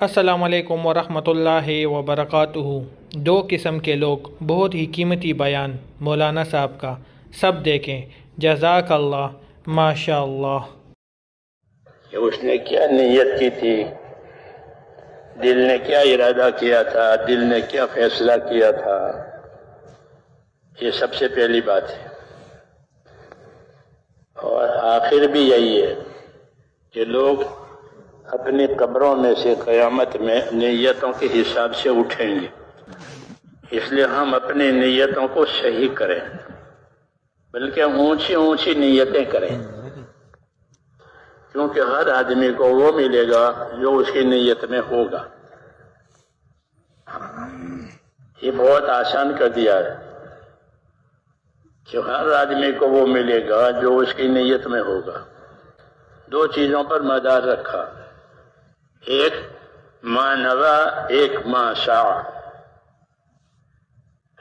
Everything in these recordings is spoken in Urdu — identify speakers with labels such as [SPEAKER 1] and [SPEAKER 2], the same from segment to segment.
[SPEAKER 1] السلام علیکم ورحمۃ اللہ وبرکاتہ۔ دو قسم کے لوگ، بہت ہی قیمتی بیان مولانا صاحب کا۔ سب دیکھیں۔ جزاک اللہ۔ ماشاء اللہ
[SPEAKER 2] کہ اس نے کیا نیت کی تھی؟ دل نے کیا ارادہ کیا تھا؟ دل نے کیا فیصلہ کیا تھا؟ یہ سب سے پہلی بات ہے۔ اور آخر بھی یہی ہے کہ لوگ اپنی قبروں میں سے قیامت میں نیتوں کے حساب سے اٹھیں گے۔ اس لیے ہم اپنی نیتوں کو صحیح کریں، بلکہ اونچی اونچی نیتیں کریں۔ کیونکہ ہر آدمی کو وہ ملے گا جو اس کی نیت میں ہوگا۔ یہ بہت آسان کر دیا ہے کہ ہر آدمی کو وہ ملے گا جو اس کی نیت میں ہوگا۔ دو چیزوں پر مدار رکھا۔ ایک ماں نوا، ایک ماں شاہ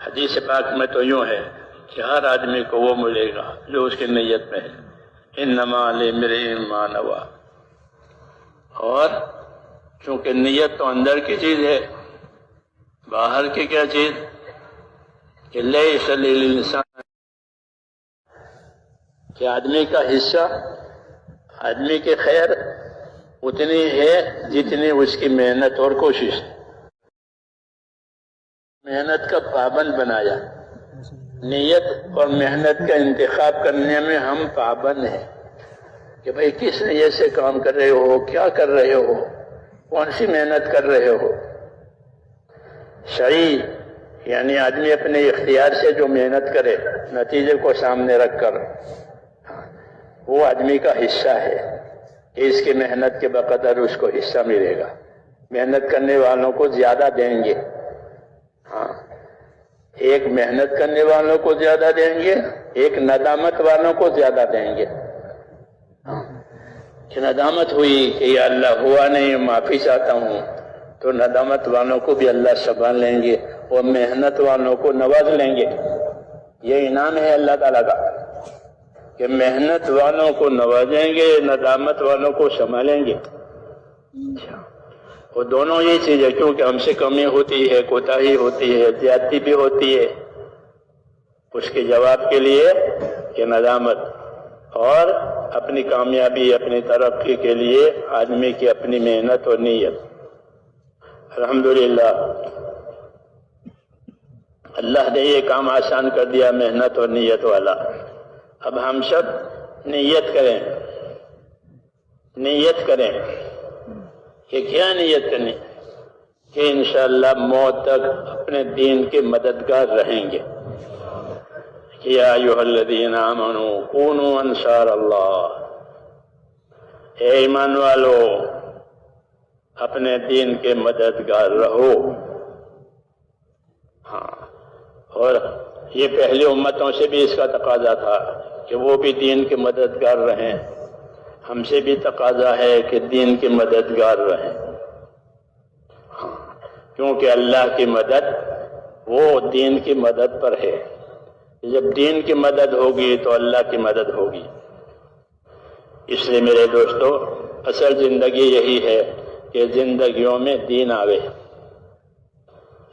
[SPEAKER 2] حدیث پاک میں تو یوں ہے کہ ہر آدمی کو وہ ملے گا جو اس کی نیت میں ہے۔ ان نما میرے ماں نوا۔ اور چونکہ نیت تو اندر کی چیز ہے، باہر کی کیا چیز؟ کہ لے انسان کہ آدمی کا حصہ، آدمی کے خیر اتنی ہے جتنی اس کی محنت اور کوشش۔ محنت کا پابند بنایا۔ نیت اور محنت کا انتخاب کرنے میں ہم پابند ہیں۔ کہ بھئی کس نیت سے کام کر رہے ہو، کیا کر رہے ہو، کون سی محنت کر رہے ہو۔ صحیح یعنی آدمی اپنے اختیار سے جو محنت کرے، نتیجے کو سامنے رکھ کر۔ وہ آدمی کا حصہ ہے۔ اس کی محنت کے بقدر اس کو حصہ ملے گا۔ محنت کرنے والوں کو زیادہ دیں گے۔ ہاں۔ ایک محنت کرنے والوں کو زیادہ دیں گے، ایک ندامت والوں کو زیادہ دیں گے۔ ہاں۔ کہ ندامت ہوئی کہ یا اللہ ہوا نہیں معافی چاہتا ہوں، تو ندامت والوں کو بھی اللہ سنبھال لیں گے اور محنت والوں کو نواز لیں گے۔ یہ انعام ہے اللہ تعالیٰ کا۔ کہ محنت والوں کو نوازیں گے، ندامت والوں کو سنبھالیں گے۔ اچھا۔ وہ دونوں یہ چیز ہے، کیونکہ ہم سے کمی ہوتی ہے، کوتاہی ہوتی ہے، زیادتی بھی ہوتی ہے۔ اس کے جواب کے لیے کہ ندامت۔ اور اپنی کامیابی، اپنی ترقی کے لیے آدمی کی اپنی محنت اور نیت۔ الحمدللہ۔ اللہ نے یہ کام آسان کر دیا، محنت اور نیت والا۔ اب ہم سب نیت کریں۔ نیت کریں۔ کہ کیا نیت کرنی؟ کہ انشاءاللہ موت تک اپنے دین کے مددگار رہیں گے۔ یا ایوہ الذین آمنوا کونوا انصار اللہ۔ اے ایمان والو، اپنے دین کے مددگار رہو۔ ہاں اور یہ پہلی امتوں سے بھی اس کا تقاضا تھا کہ وہ بھی دین کے مددگار رہیں۔ ہم سے بھی تقاضا ہے کہ دین کے مددگار رہیں۔ ہاں، کیونکہ اللہ کی مدد وہ دین کی مدد پر ہے۔ جب دین کی مدد ہوگی تو اللہ کی مدد ہوگی۔ اس لیے میرے دوستو، اصل زندگی یہی ہے کہ زندگیوں میں دین آوے۔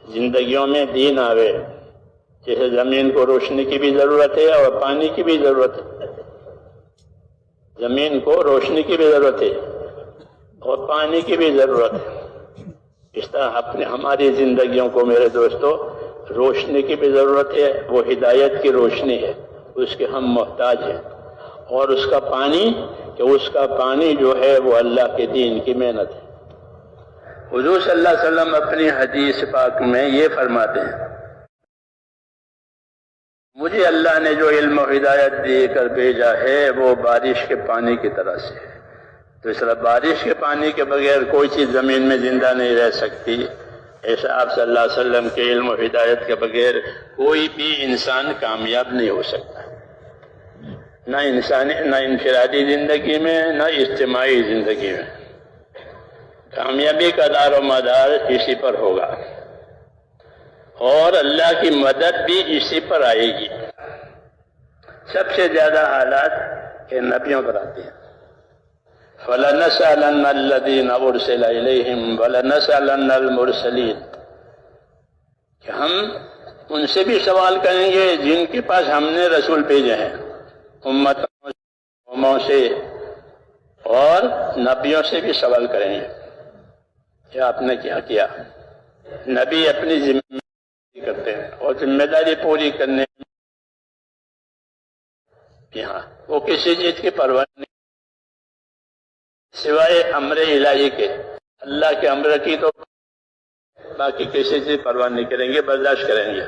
[SPEAKER 2] زندگیوں میں دین آوے۔ جیسے زمین کو روشنی کی بھی ضرورت ہے اور پانی کی بھی ضرورت ہے۔ زمین کو روشنی کی بھی ضرورت ہے اور پانی کی بھی ضرورت ہے۔ اس طرح اپنے ہماری زندگیوں کو میرے دوستو، روشنی کی بھی ضرورت ہے، وہ ہدایت کی روشنی ہے، اس کے ہم محتاج ہیں۔ اور اس کا پانی، کہ اس کا پانی جو ہے وہ اللہ کے دین کی محنت ہے۔ حضور صلی اللہ علیہ وسلم اپنی حدیث پاک میں یہ فرماتے ہیں۔ مجھے اللہ نے جو علم و ہدایت دے کر بھیجا ہے، وہ بارش کے پانی کی طرح سے ہے۔ تو اس طرح بارش کے پانی کے بغیر کوئی چیز زمین میں زندہ نہیں رہ سکتی۔ ایسا آپ صلی اللہ علیہ وسلم کے علم و ہدایت کے بغیر کوئی بھی انسان کامیاب نہیں ہو سکتا۔ نہ انسانی نہ انفرادی زندگی میں، نہ اجتماعی زندگی میں۔ کامیابی کا دار و مدار اسی پر ہوگا۔ اور اللہ کی مدد بھی اسی پر آئے گی۔ سب سے زیادہ حالات کہ نبیوں پر آتے ہیں۔ فلنسألن الذين أرسل إليهم ولنسألن المرسلين۔ کہ ہم ان سے بھی سوال کریں گے جن کے پاس ہم نے رسول بھیجے ہیں۔ امتوں قوموں سے اور نبیوں سے بھی سوال کریں گے۔ کہ آپ نے کیا کیا؟ نبی اپنی ذمہ کرتے ہیں اور ذمہ داری پوری کرنے یہاں وہ کسی چیز کی پرواہ نہیں۔ سوائے امر الہی کے۔ اللہ کے امر کی تو باقی کسی چیز پرواہ نہیں کریں گے، برداشت کریں گے۔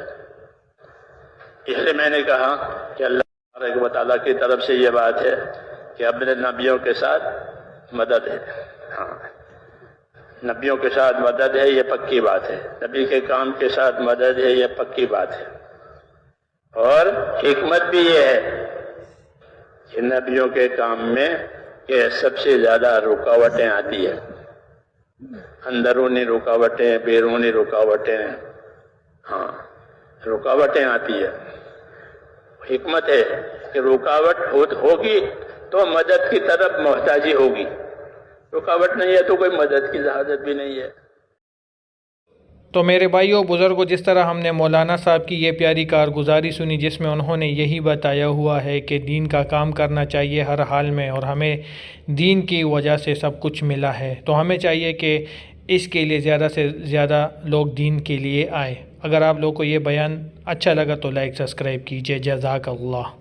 [SPEAKER 2] اس لیے میں نے کہا کہ اللہ و تعالیٰ کی طرف سے یہ بات ہے کہ اپنے نبیوں کے ساتھ مدد ہے۔ ہاں۔ نبیوں کے ساتھ مدد ہے، یہ پکی بات ہے۔ نبی کے کام کے ساتھ مدد ہے، یہ پکی بات ہے۔ اور حکمت بھی یہ ہے کہ نبیوں کے کام میں کہ سب سے زیادہ رکاوٹیں آتی ہے اندرونی رکاوٹیں بیرونی رکاوٹیں۔ ہاں رکاوٹیں آتی ہے حکمت ہے کہ رکاوٹ ہوگی تو مدد کی طرف محتاجی ہوگی۔ رکاوٹ نہیں ہے تو کوئی مدد کی ضرورت بھی نہیں ہے۔
[SPEAKER 1] تو میرے بھائیوں، بزرگوں، جس طرح ہم نے مولانا صاحب کی یہ پیاری کارگزاری سنی، جس میں انہوں نے یہی بتایا ہوا ہے کہ دین کا کام کرنا چاہیے ہر حال میں اور ہمیں دین کی وجہ سے سب کچھ ملا ہے۔ تو ہمیں چاہیے کہ اس کے لیے زیادہ سے زیادہ لوگ دین کے لیے آئے اگر آپ لوگ کو یہ بیان اچھا لگا تو لائک، سبسکرائب کیجیے۔ جزاک اللہ۔